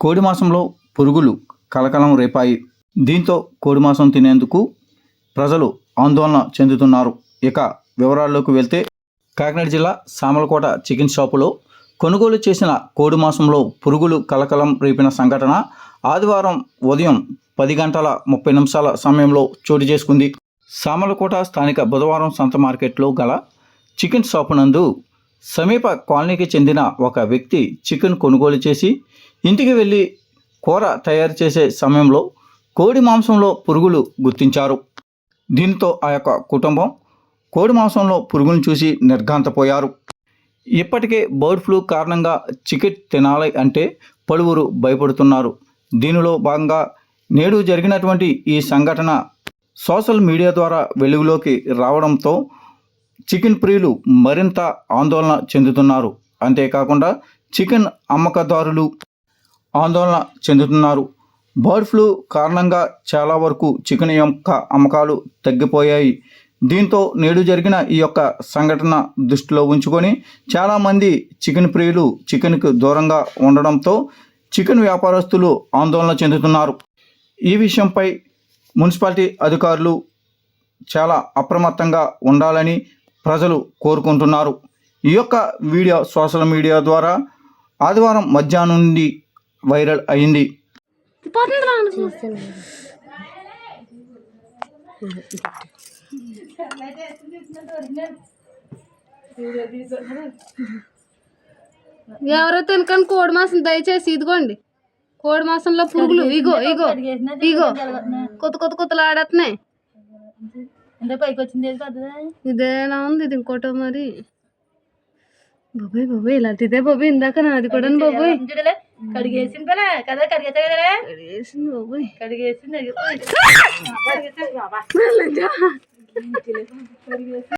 కోడి మాసంలో పురుగులు కలకలం రేపాయి. దీంతో కోడి మాంసం తినేందుకు ప్రజలు ఆందోళన చెందుతున్నారు. ఇక వివరాల్లోకి వెళ్తే కాకినాడ జిల్లా సామలకోట చికెన్ షాపులో కొనుగోలు చేసిన కోడి మాంసంలో పురుగులు కలకలం రేపిన సంఘటన ఆదివారం ఉదయం పది గంటల ముప్పై నిమిషాల సమయంలో చోటు చేసుకుంది. సామలకోట స్థానిక బుధవారం సంత మార్కెట్లో గల చికెన్ షాపు నందు సమీప కాలనీకి చెందిన ఒక వ్యక్తి చికెన్ కొనుగోలు చేసి ఇంటికి వెళ్ళి కూర తయారు చేసే సమయంలో కోడి మాంసంలో పురుగులు గుర్తించారు. దీంతో ఆ యొక్క కుటుంబం కోడి మాంసంలో పురుగులను చూసి నిర్ఘాంతపోయారు. ఇప్పటికే బర్డ్ ఫ్లూ కారణంగా చికెన్ తినాలి అంటే పలువురు భయపడుతున్నారు. దీనిలో భాగంగా నేడు జరిగినటువంటి ఈ సంఘటన సోషల్ మీడియా ద్వారా వెలుగులోకి రావడంతో చికెన్ ప్రియులు మరింత ఆందోళన చెందుతున్నారు. అంతేకాకుండా చికెన్ అమ్మకదారులు ఆందోళన చెందుతున్నారు. బర్డ్ ఫ్లూ కారణంగా చాలా వరకు చికెన్ యొక్క అమ్మకాలు తగ్గిపోయాయి. దీంతో నేడు జరిగిన ఈ యొక్క సంఘటన దృష్టిలో ఉంచుకొని చాలామంది చికెన్ ప్రియులు చికెన్కు దూరంగా ఉండడంతో చికెన్ వ్యాపారస్తులు ఆందోళన చెందుతున్నారు. ఈ విషయంపై మున్సిపాలిటీ అధికారులు చాలా అప్రమత్తంగా ఉండాలని ప్రజలు కోరుకుంటున్నారు. ఈ యొక్క వీడియో సోషల్ మీడియా ద్వారా ఆదివారం మధ్యాహ్నం నుండి వైరల్ అయింది. ఎవరో తినకని కోడి మాసం దయచేసి ఇదిగోండి. కోడి మాసంలో పురుగులు ఇగో ఇగో ఇగో కొత్త కొత్త కొత్తలు ఆడేస్తున్నాయి అంటే పైకి వచ్చింది ఇదేలా ఉంది ఇది ఇంకోటో మరి. బాబాయ్ బాబాయ్ ఇలాంటిదే బాబాయ్ ఇందాక నాది కూడా బాబాయ్. కడిగేసింది పలా కదా కడిగేసా కదలే వేసింది బాబాయ్. కడిగేసింది.